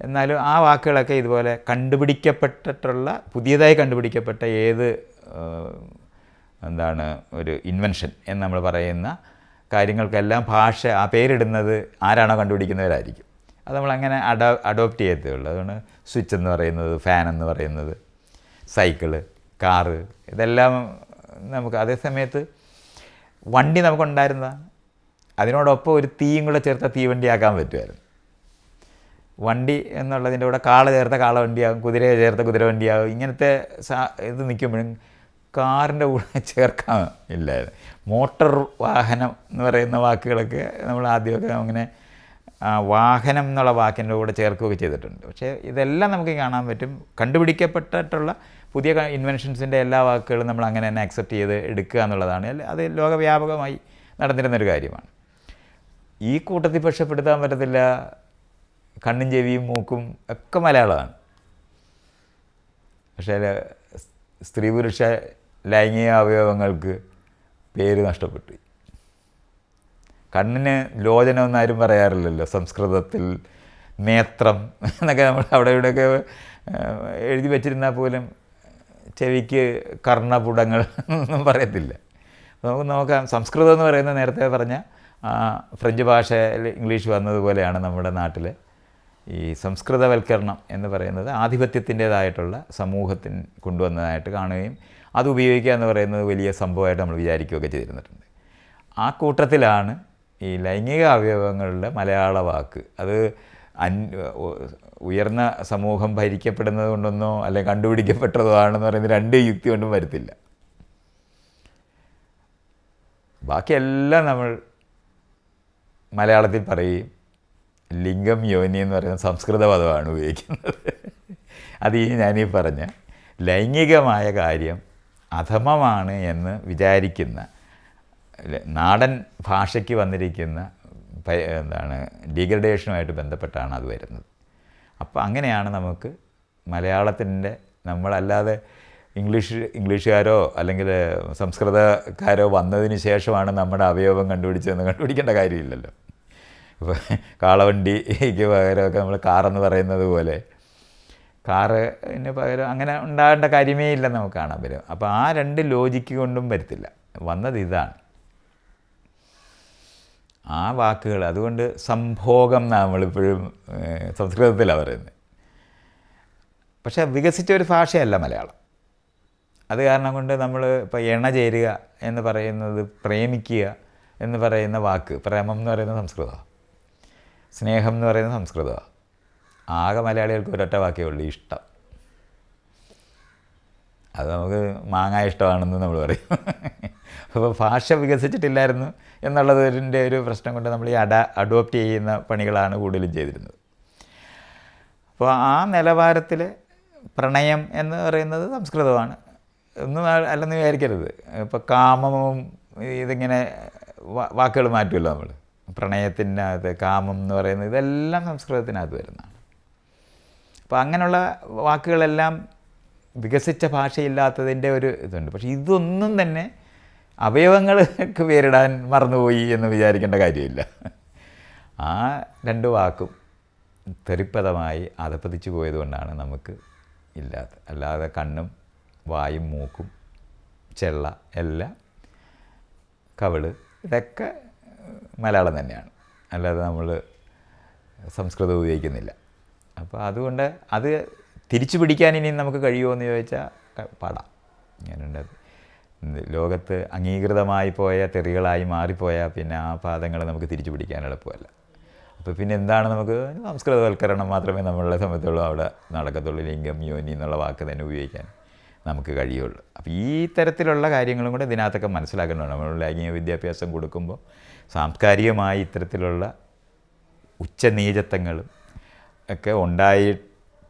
എന്നാലും ആ വാക്കുകളൊക്കെ ഇതുപോലെ കണ്ടുപിടിക്കപ്പെട്ടിട്ടുള്ള പുതിയതായി കണ്ടുപിടിക്കപ്പെട്ട ഏത് എന്താണ് ഒരു ഇൻവെൻഷൻ എന്ന് നമ്മൾ പറയുന്ന കാര്യങ്ങൾക്കെല്ലാം ഭാഷ ആ പേരിടുന്നത് ആരാണോ കണ്ടുപിടിക്കുന്നവരായിരിക്കും. അത് നമ്മളങ്ങനെ അഡോ അഡോപ്റ്റ് ചെയ്യത്തുള്ളൂ അതുകൊണ്ട് സ്വിച്ച് എന്ന് പറയുന്നത് ഫാൻ എന്ന് പറയുന്നത് സൈക്കിൾ കാറ് ഇതെല്ലാം നമുക്ക് അതേ സമയത്ത് വണ്ടി നമുക്കുണ്ടായിരുന്നതാണ് അതിനോടൊപ്പം ഒരു തീയും കൂടെ ചേർത്ത തീവണ്ടിയാക്കാൻ പറ്റുമായിരുന്നു. വണ്ടി എന്നുള്ളതിന്റെ കൂടെ കാള ചേർത്ത കാള വണ്ടിയാകും കുതിരയെ ചേർത്ത കുതിര വണ്ടിയാകും ഇങ്ങനത്തെ സാ ഇത് നിൽക്കുമ്പോഴും കാറിന്റെ കൂടെ ചേർക്കാൻ ഇല്ലായിരുന്നു. മോട്ടോർ വാഹനം എന്ന് പറയുന്ന വാക്കുകളൊക്കെ നമ്മൾ ആദ്യമൊക്കെ അങ്ങനെ വാഹനം എന്നുള്ള വാക്കിന്റെ കൂടെ ചേർക്കുകയൊക്കെ ചെയ്തിട്ടുണ്ട്. പക്ഷേ ഇതെല്ലാം നമുക്ക് കാണാൻ പറ്റും. കണ്ടുപിടിക്കപ്പെട്ടിട്ടുള്ള പുതിയ ഇൻവെൻഷൻസിന്റെ എല്ലാ വാക്കുകളും നമ്മൾ അങ്ങനെ തന്നെ അക്സെപ്റ്റ് ചെയ്ത് എടുക്കുക എന്നുള്ളതാണ്. അത് ലോകവ്യാപകമായി നടന്നിരുന്നൊരു കാര്യമാണ്. ഈ കൂട്ടത്തിൽ പക്ഷെ പെടുത്താൻ പറ്റത്തില്ല. കണ്ണും ചെവിയും മൂക്കും ഒക്കെ മലയാളമാണ്. പക്ഷേ സ്ത്രീ പുരുഷ ലൈംഗിക അവയവങ്ങൾക്ക് പേര് നഷ്ടപ്പെട്ടു. കണ്ണിന് ലോചനം എന്നാരും പറയാറില്ലല്ലോ സംസ്കൃതത്തിൽ നേത്രം എന്നൊക്കെ നമ്മൾ അവിടെ ഇവിടെയൊക്കെ എഴുതി വച്ചിരുന്നാൽ പോലും ചെവിക്ക് കർണപുടങ്ങൾ ഒന്നും പറയത്തില്ല. നമുക്ക് നോക്കാം സംസ്കൃതം എന്ന് പറയുന്നത് നേരത്തെ പറഞ്ഞ ഫ്രഞ്ച് ഭാഷയിൽ ഇംഗ്ലീഷ് വന്നതുപോലെയാണ് നമ്മുടെ നാട്ടിൽ ഈ സംസ്കൃതവൽക്കരണം എന്ന് പറയുന്നത് ആധിപത്യത്തിന്റേതായിട്ടുള്ള സമൂഹത്തിന് കൊണ്ടുവന്നതായിട്ട് കാണുകയും അത് ഉപയോഗിക്കുക എന്ന് പറയുന്നത് വലിയ സംഭവമായിട്ട് നമ്മൾ വിചാരിക്കുകയൊക്കെ ചെയ്തിരുന്നിട്ടുണ്ട്. ആ കൂട്ടത്തിലാണ് ഈ ലൈംഗിക അവയവങ്ങളുടെ മലയാള വാക്ക്. അത് അൻ ഉയർന്ന സമൂഹം ഭരിക്കപ്പെടുന്നത് കൊണ്ടൊന്നോ അല്ലെങ്കിൽ കണ്ടുപിടിക്കപ്പെട്ടതോ ആണെന്ന് പറയുന്നത് രണ്ട് യുക്തി കൊണ്ടും വരത്തില്ല. ബാക്കിയെല്ലാം നമ്മൾ മലയാളത്തിൽ പറയും ലിംഗം യോനി എന്ന് പറയുന്ന സംസ്കൃത പദമാണ് ഉപയോഗിക്കുന്നത്. അത് ഈ ഞാനീ പറഞ്ഞ ലൈംഗികമായ കാര്യം അധമമാണ് എന്ന് വിചാരിക്കുന്ന നാടൻ ഭാഷയ്ക്ക് വന്നിരിക്കുന്ന എന്താണ് ഡീഗ്രഡേഷനുമായിട്ട് ബന്ധപ്പെട്ടാണ് അത് വരുന്നത്. അപ്പോൾ അങ്ങനെയാണ് നമുക്ക് മലയാളത്തിന്റെ നമ്മളല്ലാതെ ഇംഗ്ലീഷ് ഇംഗ്ലീഷുകാരോ അല്ലെങ്കിൽ സംസ്കൃതക്കാരോ വന്നതിന് ശേഷമാണ് നമ്മുടെ അവയവം കണ്ടുപിടിച്ചതെന്ന് കണ്ടുപിടിക്കേണ്ട കാര്യമില്ലല്ലോ. ഇപ്പോൾ കാളവണ്ടിക്ക് പകരമൊക്കെ നമ്മൾ കാറെന്ന് പറയുന്നത് പോലെ കാറിന് പകരം അങ്ങനെ ഉണ്ടാകേണ്ട കാര്യമേ ഇല്ല നമുക്ക് കാണാൻ പറ്റും. അപ്പോൾ ആ രണ്ട് ലോജിക്ക് കൊണ്ടും വരത്തില്ല. വന്നത് ഇതാണ്. ആ വാക്കുകൾ അതുകൊണ്ട് സംഭോഗം നമ്മളിപ്പോഴും സംസ്കൃതത്തിലാണ് പറയുന്നത്. പക്ഷേ വികസിച്ച ഒരു ഭാഷയല്ല മലയാളം. അത് കാരണം കൊണ്ട് നമ്മൾ ഇപ്പോൾ എണ ചേരുക എന്ന് പറയുന്നത് പ്രേമിക്കുക എന്ന് പറയുന്ന വാക്ക് പ്രേമം എന്ന് പറയുന്നത് സംസ്കൃതമാണ് സ്നേഹം എന്ന് പറയുന്നത് സംസ്കൃതമാണ് ആകെ മലയാളികൾക്ക് ഒരൊറ്റ വാക്കേ ഉള്ളൂ ഇഷ്ടം. അത് നമുക്ക് മാങ്ങ ഇഷ്ടമാണെന്ന് നമ്മൾ പറയും. അപ്പോൾ ഭാഷ വികസിച്ചിട്ടില്ലായിരുന്നു എന്നുള്ളതിന്റെ ഒരു പ്രശ്നം കൊണ്ട് നമ്മൾ ഈ അഡ അഡോപ്റ്റ് ചെയ്യുന്ന പണികളാണ് കൂടുതലും ചെയ്തിരുന്നത്. അപ്പോൾ ആ നിലവാരത്തിൽ പ്രണയം എന്ന് പറയുന്നത് സംസ്കൃതമാണ്. ഒന്നും അല്ലെന്ന് വിചാരിക്കരുത്. ഇപ്പോൾ കാമവും ഇതിങ്ങനെ വാക്കുകൾ മാറ്റുമല്ലോ നമ്മൾ. പ്രണയത്തിനകത്ത് കാമം എന്ന് പറയുന്നത് ഇതെല്ലാം സംസ്കൃതത്തിനകത്ത് വരുന്നതാണ്. അപ്പോൾ അങ്ങനെയുള്ള വാക്കുകളെല്ലാം വികസിച്ച ഭാഷയില്ലാത്തതിന്റെ ഒരു ഇതുണ്ട്. പക്ഷേ ഇതൊന്നും തന്നെ അവയവങ്ങൾക്ക് പേരിടാൻ മറന്നുപോയി എന്ന് വിചാരിക്കേണ്ട കാര്യമില്ല. ആ രണ്ട് വാക്കും തെറിപ്പദമായി അധപ്പതിച്ചു പോയതുകൊണ്ടാണ് നമുക്ക് ഇല്ലാത്ത അല്ലാതെ കണ്ണും വായും മൂക്കും ചെള്ള എല്ലാം കവൾ ഇതൊക്കെ മലയാളം തന്നെയാണ്. അല്ലാതെ നമ്മൾ സംസ്കൃതം ഉപയോഗിക്കുന്നില്ല. അപ്പോൾ അതുകൊണ്ട് അത് തിരിച്ചു പിടിക്കാൻ ഇനി നമുക്ക് കഴിയുമോ എന്ന് ചോദിച്ചാൽ പാടാം. ഞാനുണ്ട്. ലോകത്ത് അംഗീകൃതമായി പോയ തെറികളായി മാറിപ്പോയാൽ പിന്നെ ആ പാദങ്ങൾ നമുക്ക് തിരിച്ചു പിടിക്കാൻ എളുപ്പമല്ല. അപ്പോൾ പിന്നെ എന്താണ് നമുക്ക് സംസ്കൃതവൽക്കരണം മാത്രമേ നമ്മളുടെ സമയത്തുള്ളൂ അവിടെ നടക്കത്തുള്ളൂ ലിംഗം യോനി എന്നുള്ള വാക്ക് തന്നെ ഉപയോഗിക്കാൻ നമുക്ക് കഴിയുള്ളൂ. അപ്പോൾ ഈ തരത്തിലുള്ള കാര്യങ്ങളും കൂടെ ഇതിനകത്തൊക്കെ മനസ്സിലാക്കേണ്ടതാണ്. നമ്മൾ ലൈംഗിക വിദ്യാഭ്യാസം കൊടുക്കുമ്പോൾ സാംസ്കാരികമായി ഇത്തരത്തിലുള്ള ഉച്ചനീചത്വങ്ങളും ഒക്കെ ഉണ്ടായി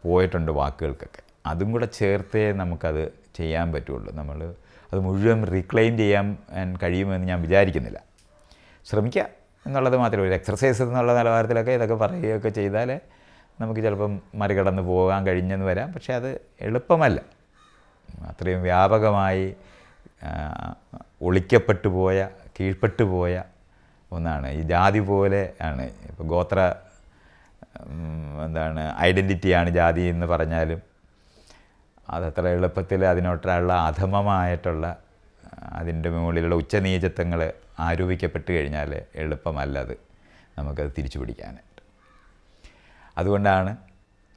പോയിട്ടുണ്ട് വാക്കുകൾക്കൊക്കെ. അതും കൂടെ ചേർത്തേ നമുക്കത് ചെയ്യാൻ പറ്റുള്ളൂ. നമ്മൾ അത് മുഴുവൻ റീക്ലെയിം ചെയ്യാൻ കഴിയുമെന്ന് ഞാൻ വിചാരിക്കുന്നില്ല. ശ്രമിക്കുക എന്നുള്ളത് മാത്രമേ ഒരു എക്സർസൈസ് എന്നുള്ള നിലവാരത്തിലൊക്കെ ഇതൊക്കെ പറയുകയൊക്കെ ചെയ്താൽ നമുക്ക് ചിലപ്പം മറികടന്ന് പോകാൻ കഴിഞ്ഞെന്ന് വരാം. പക്ഷേ അത് എളുപ്പമല്ല. അത്രയും വ്യാപകമായി ഒളിക്കപ്പെട്ടു പോയ കീഴ്പ്പെട്ടു പോയ ഒന്നാണ്. ഈ ജാതി പോലെ ആണ്. ഇപ്പോൾ ഗോത്ര എന്താണ് ഐഡന്റിറ്റിയാണ് ജാതി എന്ന് പറഞ്ഞാലും അതത്ര എളുപ്പത്തിൽ അതിനോട്ടുള്ള അധമമായിട്ടുള്ള അതിന്റെ മുകളിലുള്ള ഉച്ചനീചത്വങ്ങൾ ആരോപിക്കപ്പെട്ട് കഴിഞ്ഞാൽ എളുപ്പമല്ല അത് നമുക്കത് തിരിച്ചു പിടിക്കാനായിട്ട്. അതുകൊണ്ടാണ്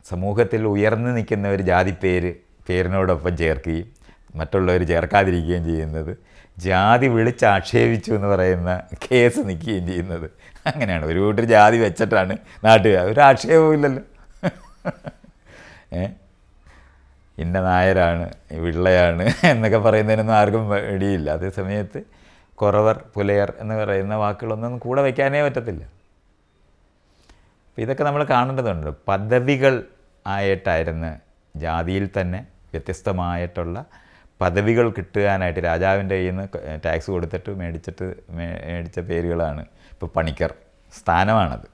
സമൂഹത്തിൽ ഉയർന്നു നിൽക്കുന്ന ഒരു ജാതി പേര് പേരിനോടൊപ്പം ചേർക്കുകയും മറ്റുള്ളവർ ചേർക്കാതിരിക്കുകയും ചെയ്യുന്നത് ജാതി വിളിച്ചാക്ഷേപിച്ചു എന്ന് പറയുന്ന കേസ് നിൽക്കുകയും ചെയ്യുന്നത്. അങ്ങനെയാണ്. ഒരു കൂട്ടർ ജാതി വെച്ചിട്ടാണ് നാട്ടുകാർ. ഒരു ആക്ഷേപവും ഇല്ലല്ലോ. ഏ? ഇന്ന നായരാണ് വിള്ളയാണ് എന്നൊക്കെ പറയുന്നതിനൊന്നും ആർക്കും ഇടിയില്ല അതേ സമയത്ത് കുറവർ പുലയർ എന്ന് പറയുന്ന വാക്കുകളൊന്നും കൂടെ വയ്ക്കാനേ പറ്റത്തില്ല. ഇതൊക്കെ നമ്മൾ കാണേണ്ടതുണ്ട്. പദവികൾ ആയിട്ടായിരുന്നു ജാതിയിൽ തന്നെ വ്യത്യസ്തമായിട്ടുള്ള പദവികൾ കിട്ടുവാനായിട്ട് രാജാവിന്റെ കയ്യിൽ നിന്ന് ടാക്സ് കൊടുത്തിട്ട് മേടിച്ചിട്ട് മേടിച്ച പേരുകളാണ് ഇപ്പോൾ പണിക്കർ. സ്ഥാനമാണത്.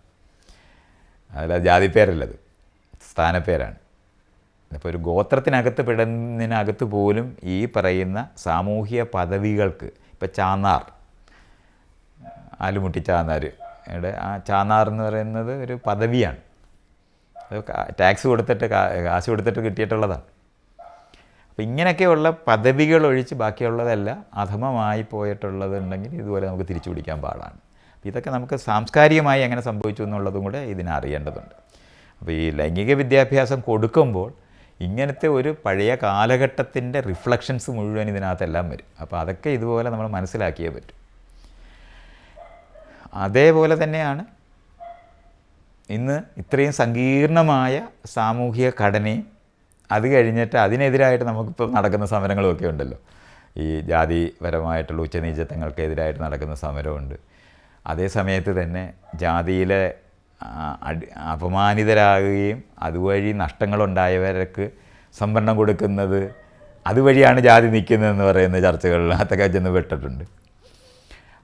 അതല്ലാതെ ജാതിപ്പേരല്ലത് സ്ഥാനപ്പേരാണ്. ഇപ്പോൾ ഒരു ഗോത്രത്തിനകത്ത് പെടുന്നതിനകത്ത് പോലും ഈ പറയുന്ന സാമൂഹിക പദവികൾക്ക് ഇപ്പോൾ ചാന്നാർ ആലുമുട്ടി ചാന്നാർ ഇവിടെ ആ ചാന്നാർ എന്ന് പറയുന്നത് ഒരു പദവിയാണ്. അത് ടാക്സ് കൊടുത്തിട്ട് കാശ് കൊടുത്തിട്ട് കിട്ടിയിട്ടുള്ളതാണ്. അപ്പോൾ ഇങ്ങനെയൊക്കെയുള്ള പദവികൾ ഒഴിച്ച് ബാക്കിയുള്ളതല്ല അധമമായി പോയിട്ടുള്ളതുണ്ടെങ്കിൽ ഇതുപോലെ നമുക്ക് തിരിച്ചു പിടിക്കാൻ പാടാണ്. അപ്പോൾ ഇതൊക്കെ നമുക്ക് സാംസ്കാരികമായി എങ്ങനെ സംഭവിച്ചു എന്നുള്ളതും കൂടെ ഇതിനറിയേണ്ടതുണ്ട് അപ്പോൾ ഈ ലൈംഗിക വിദ്യാഭ്യാസം കൊടുക്കുമ്പോൾ ഇങ്ങനത്തെ ഒരു പഴയ കാലഘട്ടത്തിന്റെ റിഫ്ലക്ഷൻസ് മുഴുവൻ ഇതിനകത്തെല്ലാം വരും. അപ്പോൾ അതൊക്കെ ഇതുപോലെ നമ്മൾ മനസ്സിലാക്കിയേ പറ്റും. അതേപോലെ തന്നെയാണ് ഇന്ന് ഇത്രയും സങ്കീർണമായ സാമൂഹിക ഘടനയും അത് കഴിഞ്ഞിട്ട് അതിനെതിരായിട്ട് നമുക്കിപ്പോൾ നടക്കുന്ന സമരങ്ങളുമൊക്കെ ഉണ്ടല്ലോ. ഈ ജാതിപരമായിട്ടുള്ള ഉച്ചനീചത്വങ്ങൾക്കെതിരായിട്ട് നടക്കുന്ന സമരമുണ്ട്. അതേ സമയത്ത് തന്നെ ജാതിയിലെ അപമാനിതരാകുകയും അതുവഴി നഷ്ടങ്ങളുണ്ടായവർക്ക് സംവരണം കൊടുക്കുന്നത് അതുവഴിയാണ് ജാതി നിൽക്കുന്നതെന്ന് പറയുന്ന ചർച്ചകളിൽ അതൊക്കെ ചെന്ന് പെട്ടിട്ടുണ്ട്.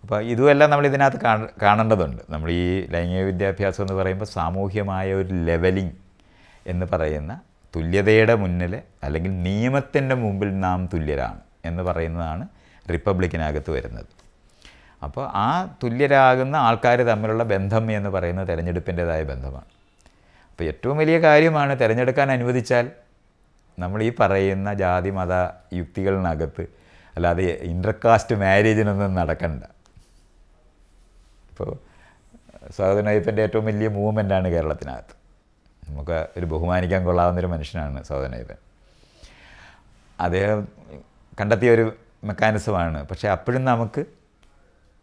അപ്പോൾ ഇതുമെല്ലാം നമ്മൾ ഇതിനകത്ത് കാണ- കാണേണ്ടതുണ്ട്. നമ്മൾ ഈ ലൈംഗിക വിദ്യാഭ്യാസം എന്ന് പറയുമ്പോൾ സാമൂഹ്യമായ ഒരു ലെവലിംഗ് എന്ന് പറയുന്ന തുല്യതയുടെ മുന്നിൽ അല്ലെങ്കിൽ നിയമത്തിന്റെ മുമ്പിൽ നാം തുല്യരാണ് എന്ന് പറയുന്നതാണ് റിപ്പബ്ലിക്കിനകത്ത് വരുന്നത്. അപ്പോൾ ആ തുല്യരാകുന്ന ആൾക്കാർ തമ്മിലുള്ള ബന്ധം എന്ന് പറയുന്നത് തിരഞ്ഞെടുപ്പിന്റെതായ ബന്ധമാണ്. അപ്പോൾ ഏറ്റവും വലിയ കാര്യമാണ് തിരഞ്ഞെടുക്കാൻ അനുവദിച്ചാൽ നമ്മൾ ഈ പറയുന്ന ജാതി മത യുക്തികളിനകത്ത് അല്ലാതെ ഇന്റർകാസ്റ്റ് മാരേജിനൊന്നും നടക്കണ്ട. ഇപ്പോൾ സ്വാതന്ത്ര്യത്തിന്റെ ഏറ്റവും വലിയ മൂവ്മെന്റാണ് കേരളത്തിനകത്ത്. നമുക്ക് ഒരു ബഹുമാനിക്കാൻ കൊള്ളാവുന്നൊരു മനുഷ്യനാണ് സ്വാതന്ത്ര്യപ്പൻ അദ്ദേഹം കണ്ടെത്തിയ ഒരു മെക്കാനിസമാണ് പക്ഷേ അപ്പോഴും നമുക്ക്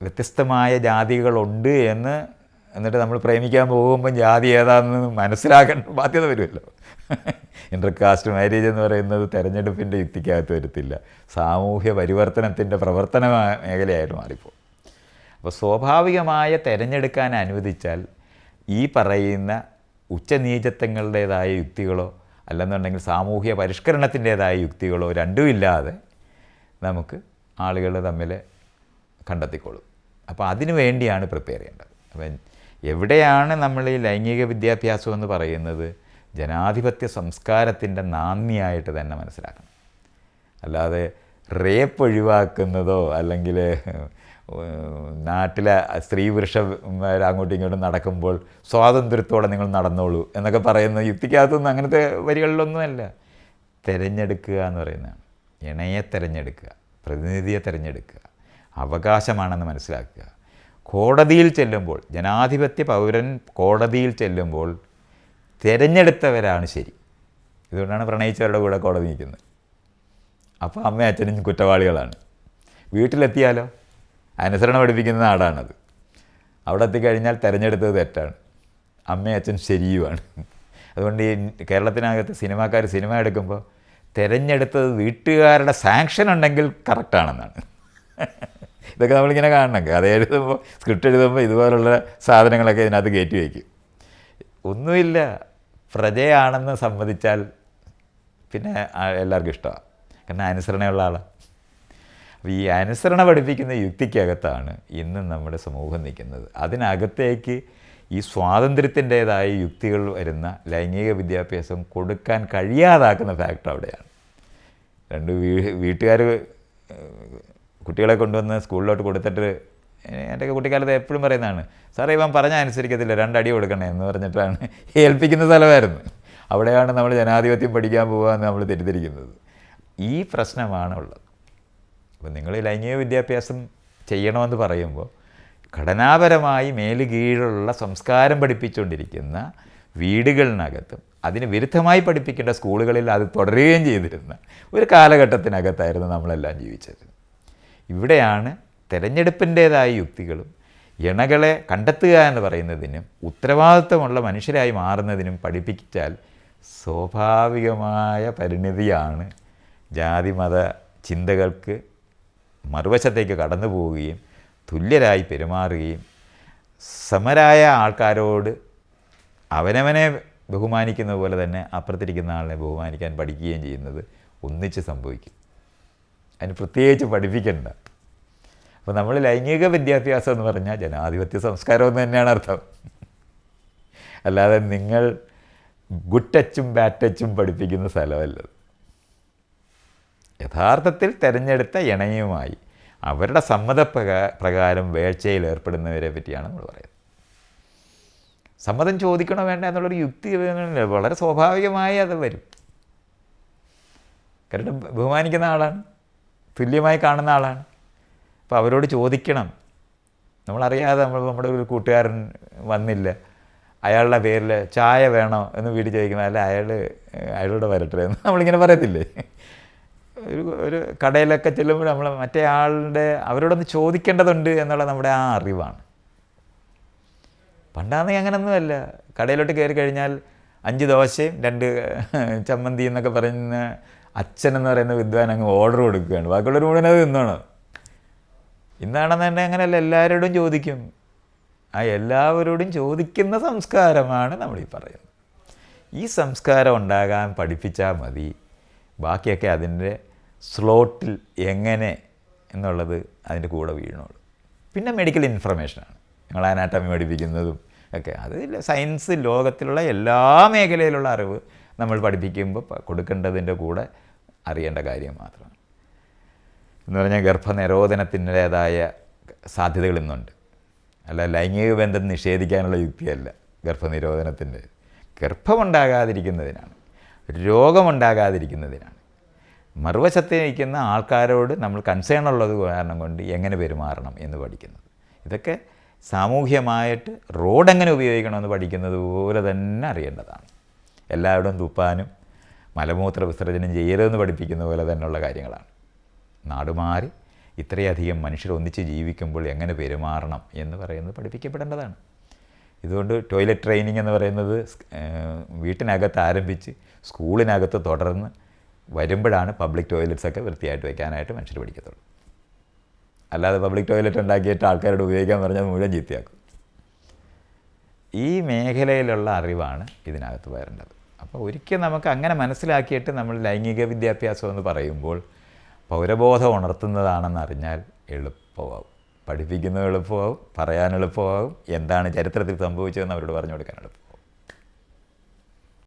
വ്യത്യസ്തമായ ജാതികളുണ്ട് എന്ന് എന്നിട്ട് നമ്മൾ പ്രേമിക്കാൻ പോകുമ്പം ജാതി ഏതാണെന്ന് മനസ്സിലാക്കേണ്ട ബാധ്യത വരുമല്ലോ. ഇന്റർകാസ്റ്റ് മാരേജ് എന്ന് പറയുന്നത് തെരഞ്ഞെടുപ്പിന്റെ യുക്തിക്കകത്ത് വരത്തില്ല. സാമൂഹ്യ പരിവർത്തനത്തിന്റെ പ്രവർത്തന മേഖലയായിട്ട് മാറിപ്പോകും അപ്പോൾ സ്വാഭാവികമായ തിരഞ്ഞെടുക്കാൻ അനുവദിച്ചാൽ ഈ പറയുന്ന ഉച്ചനീചത്വങ്ങളുടേതായ യുക്തികളോ അല്ലെന്നുണ്ടെങ്കിൽ സാമൂഹ്യ പരിഷ്കരണത്തിന്റേതായ യുക്തികളോ രണ്ടും ഇല്ലാതെ നമുക്ക് ആളുകൾ തമ്മിൽ കണ്ടെത്തിക്കോളും. അപ്പോൾ അതിനു വേണ്ടിയാണ് പ്രിപ്പയർ ചെയ്യേണ്ടത്. അപ്പം എവിടെയാണ് നമ്മൾ ഈ ലൈംഗിക വിദ്യാഭ്യാസം എന്ന് പറയുന്നത്? ജനാധിപത്യ സംസ്കാരത്തിന്റെ നാന്ദിയായിട്ട് തന്നെ മനസ്സിലാക്കണം. അല്ലാതെ റേപ്പ് ഒഴിവാക്കുന്നതോ അല്ലെങ്കിൽ നാട്ടിലെ സ്ത്രീ പുരുഷ അങ്ങോട്ടും ഇങ്ങോട്ടും നടക്കുമ്പോൾ സ്വാതന്ത്ര്യത്തോടെ നിങ്ങൾ നടന്നോളൂ എന്നൊക്കെ പറയുന്ന യുക്തിക്കകത്തൊന്നും അങ്ങനത്തെ വരികളിലൊന്നുമല്ല. തിരഞ്ഞെടുക്കുക എന്ന് പറയുന്നതാണ്. ഇണയെ തിരഞ്ഞെടുക്കുക പ്രതിനിധിയെ തിരഞ്ഞെടുക്കുക അവകാശമാണെന്ന് മനസ്സിലാക്കുക. കോടതിയിൽ ചെല്ലുമ്പോൾ ജനാധിപത്യ പൗരൻ കോടതിയിൽ ചെല്ലുമ്പോൾ തിരഞ്ഞെടുത്തവരാണ് ശരി. ഇതുകൊണ്ടാണ് പ്രണയിച്ചവരുടെ കൂടെ കോടതി നിൽക്കുന്നത്. അപ്പോൾ അമ്മയും അച്ഛനും കുറ്റവാളികളാണ്. വീട്ടിലെത്തിയാലോ? അനുസരണ പഠിപ്പിക്കുന്ന നാടാണത്. അവിടെ എത്തിക്കഴിഞ്ഞാൽ തിരഞ്ഞെടുത്തത് തെറ്റാണ്. അമ്മയും അച്ഛൻ ശരിയുമാണ്. അതുകൊണ്ട് ഈ കേരളത്തിനകത്ത് സിനിമാക്കാർ സിനിമ എടുക്കുമ്പോൾ തിരഞ്ഞെടുത്തത് വീട്ടുകാരുടെ സാങ്ഷൻ ഉണ്ടെങ്കിൽ കറക്റ്റാണെന്നാണ് ഇതൊക്കെ നമ്മളിങ്ങനെ കാണണം. കഥ എഴുതുമ്പോൾ സ്ക്രിപ്റ്റ് എഴുതുമ്പോൾ ഇതുപോലുള്ള സാധനങ്ങളൊക്കെ ഇതിനകത്ത് കയറ്റി വയ്ക്കും. ഒന്നുമില്ല. പ്രജയാണെന്ന് സമ്മതിച്ചാൽ പിന്നെ എല്ലാവർക്കും ഇഷ്ടമാണ് കാരണം അനുസരണയുള്ള ആളാണ് ഈ അനുസരണ പഠിപ്പിക്കുന്ന യുക്തിക്കകത്താണ് ഇന്ന് നമ്മുടെ സമൂഹം നിൽക്കുന്നത്. അതിനകത്തേക്ക് ഈ സ്വാതന്ത്ര്യത്തിന്റേതായ യുക്തികൾ വരുന്ന ലൈംഗിക വിദ്യാഭ്യാസം കൊടുക്കാൻ കഴിയാതാക്കുന്ന ഫാക്ടർ അവിടെയാണ്. രണ്ട് വീ വീട്ടുകാർ കുട്ടികളെ കൊണ്ടുവന്ന് സ്കൂളിലോട്ട് കൊടുത്തിട്ട് എന്റെ കുട്ടിക്കാലത്ത് എപ്പോഴും പറയുന്നതാണ് സാറേ ഇവൻ പറഞ്ഞാൽ അനുസരിക്കത്തില്ല രണ്ടടി കൊടുക്കണേ എന്ന് പറഞ്ഞിട്ടാണ് ഏൽപ്പിക്കുന്ന സ്ഥലമായിരുന്നു. അവിടെയാണ് നമ്മൾ ജനാധിപത്യം പഠിക്കാൻ പോകുക എന്ന് നമ്മൾ തെറ്റിദ്ധരിക്കുന്നത്. ഈ പ്രശ്നമാണ് ഉള്ളത് അപ്പോൾ നിങ്ങൾ ലൈംഗിക വിദ്യാഭ്യാസം ചെയ്യണമെന്ന് പറയുമ്പോൾ ഘടനാപരമായി മേൽ സംസ്കാരം പഠിപ്പിച്ചുകൊണ്ടിരിക്കുന്ന വീടുകളിനകത്തും അതിന് വിരുദ്ധമായി പഠിപ്പിക്കേണ്ട സ്കൂളുകളിൽ അത് തുടരുകയും ചെയ്തിരുന്ന ഒരു കാലഘട്ടത്തിനകത്തായിരുന്നു നമ്മളെല്ലാം ജീവിച്ചത്. ഇവിടെയാണ് തിരഞ്ഞെടുപ്പിന്റേതായ യുക്തികളും ഇണകളെ കണ്ടെത്തുക എന്ന് പറയുന്നതിനും ഉത്തരവാദിത്വമുള്ള മനുഷ്യരായി മാറുന്നതിനും പഠിപ്പിച്ചാൽ സ്വാഭാവികമായ പരിണിതിയാണ് ജാതിമത ചിന്തകൾക്ക് മറുവശത്തേക്ക് കടന്നു പോവുകയും തുല്യരായി പെരുമാറുകയും സമരായ ആൾക്കാരോട് അവനവനെ ബഹുമാനിക്കുന്ന പോലെ തന്നെ അപ്പുറത്തിരിക്കുന്ന ആളിനെ ബഹുമാനിക്കാൻ പഠിക്കുകയും ചെയ്യുന്നത് ഒന്നിച്ച് സംഭവിക്കും. അതിന് പ്രത്യേകിച്ച് പഠിപ്പിക്കണ്ട. അപ്പോൾ നമ്മൾ ലൈംഗിക വിദ്യാഭ്യാസം എന്ന് പറഞ്ഞാൽ ജനാധിപത്യ സംസ്കാരം എന്ന് തന്നെയാണ് അർത്ഥം. അല്ലാതെ നിങ്ങൾ ഗുഡ് ടച്ചും ബാഡ് ടച്ചും പഠിപ്പിക്കുന്ന സ്ഥലമല്ലത്. യഥാർത്ഥത്തിൽ തിരഞ്ഞെടുത്ത ഇണയുമായി അവരുടെ സമ്മതപ്രകാ പ്രകാരം വേഴ്ചയിൽ ഏർപ്പെടുന്നവരെ പറ്റിയാണ് നമ്മൾ പറയുന്നത്. സമ്മതം ചോദിക്കണോ വേണ്ട എന്നുള്ളൊരു യുക്തി വളരെ സ്വാഭാവികമായി അത് വരും. കാരണം ബഹുമാനിക്കുന്ന ആളാണ് തുല്യമായി കാണുന്ന ആളാണ്. അപ്പോൾ അവരോട് ചോദിക്കണം. നമ്മളറിയാതെ നമ്മൾ നമ്മുടെ ഒരു കൂട്ടുകാരൻ വന്നില്ല. അയാളുടെ പേരിൽ ചായ വേണോ എന്ന് വീട്ടിൽ ചോദിക്കുന്ന അല്ല അയാൾ അയാളോട് വരട്ടെ എന്ന് നമ്മളിങ്ങനെ പറയത്തില്ലേ? ഒരു ഒരു കടയിലൊക്കെ ചെല്ലുമ്പോൾ നമ്മൾ മറ്റേ ആളുടെ അവരോടൊന്ന് ചോദിക്കേണ്ടതുണ്ട് എന്നുള്ള നമ്മുടെ ആ അറിവാണ്. പണ്ടാണെങ്കിൽ അങ്ങനൊന്നുമല്ല. കടയിലോട്ട് കയറി കഴിഞ്ഞാൽ അഞ്ച് ദോശയും രണ്ട് ചമ്മന്തി എന്നൊക്കെ പറയുന്ന അച്ഛൻ എന്ന് പറയുന്ന വിദ്വാൻ അങ്ങ് ഓർഡർ കൊടുക്കുകയാണ്. ബാക്കിയുള്ളവർ മുഴുവൻ അത് തിന്നണം. ഇന്നാണെന്നുണ്ടെങ്കിൽ അങ്ങനെയല്ല. എല്ലാവരോടും ചോദിക്കും. ആ എല്ലാവരോടും ചോദിക്കുന്ന സംസ്കാരമാണ് നമ്മൾ ഈ പറയുന്നത്. ഈ സംസ്കാരം ഉണ്ടാകാൻ പഠിപ്പിച്ചാൽ മതി. ബാക്കിയൊക്കെ അതിന്റെ സ്ലോട്ടിൽ എങ്ങനെ എന്നുള്ളത് അതിന്റെ കൂടെ വീണോളൂ പിന്നെ മെഡിക്കൽ ഇൻഫർമേഷനാണ് ഞങ്ങൾ അനാട്ടമി പഠിപ്പിക്കുന്നതും ഒക്കെ. അത് സയൻസ് ലോകത്തിലുള്ള എല്ലാ മേഖലയിലുള്ള അറിവ് നമ്മൾ പഠിപ്പിക്കുമ്പോൾ കൊടുക്കേണ്ടതിന്റെ കൂടെ അറിയേണ്ട കാര്യം മാത്രമാണ്. എന്ന് പറഞ്ഞാൽ ഗർഭനിരോധനത്തിന്റേതായ സാധ്യതകൾ ഇന്നുണ്ട്. അല്ല ലൈംഗിക ബന്ധം നിഷേധിക്കാനുള്ള യുക്തിയല്ല ഗർഭനിരോധനത്തിന്റെ. ഗർഭമുണ്ടാകാതിരിക്കുന്നതിനാണ്. രോഗമുണ്ടാകാതിരിക്കുന്നതിനാണ്. മറുവശത്ത് നിൽക്കുന്ന ആൾക്കാരോട് നമ്മൾ കൺസേൺ ഉള്ളത് കാരണം കൊണ്ട് എങ്ങനെ പെരുമാറണം എന്ന് പഠിക്കുന്നത് ഇതൊക്കെ സാമൂഹ്യമായിട്ട് റോഡ് എങ്ങനെ ഉപയോഗിക്കണമെന്ന് പഠിക്കുന്നത് പോലെ തന്നെ അറിയേണ്ടതാണ്. എല്ലാവരും തുപ്പാനും മലമൂത്ര വിസർജനം ചെയ്യരുതെന്ന് പഠിപ്പിക്കുന്ന പോലെ തന്നെയുള്ള കാര്യങ്ങളാണ്. നാടുമാറി ഇത്രയധികം മനുഷ്യർ ഒന്നിച്ച് ജീവിക്കുമ്പോൾ എങ്ങനെ പെരുമാറണം എന്ന് പറയുന്നത് പഠിപ്പിക്കപ്പെടേണ്ടതാണ്. ഇതുകൊണ്ട് ടോയ്ലറ്റ് ട്രെയിനിങ് എന്ന് പറയുന്നത് വീട്ടിനകത്ത് ആരംഭിച്ച് സ്കൂളിനകത്ത് തുടർന്ന് വരുമ്പോഴാണ് പബ്ലിക് ടോയ്ലറ്റ്സ് ഒക്കെ വൃത്തിയായിട്ട് വയ്ക്കാനായിട്ട് മനുഷ്യർ പഠിക്കത്തുള്ളൂ അല്ലാതെ പബ്ലിക് ടോയ്ലറ്റ് ഉണ്ടാക്കിയിട്ട് ആൾക്കാരോട് ഉപയോഗിക്കാൻ പറഞ്ഞാൽ മുഴുവൻ ചീത്തയാക്കും. ഈ മേഖലയിലുള്ള അറിവാണ് ഇതിനകത്ത് വരേണ്ടത്. അപ്പോൾ ഒരിക്കൽ നമുക്ക് അങ്ങനെ മനസ്സിലാക്കിയിട്ട് നമ്മൾ ലൈംഗിക വിദ്യാഭ്യാസം എന്ന് പറയുമ്പോൾ പൗരബോധം ഉണർത്തുന്നതാണെന്ന് അറിഞ്ഞാൽ എളുപ്പമാവും. പഠിപ്പിക്കുന്നത് എളുപ്പമാവും പറയാൻ എളുപ്പമാവും എന്താണ് ചരിത്രത്തിൽ സംഭവിച്ചതെന്ന് അവരോട് പറഞ്ഞു കൊടുക്കാൻ എളുപ്പം.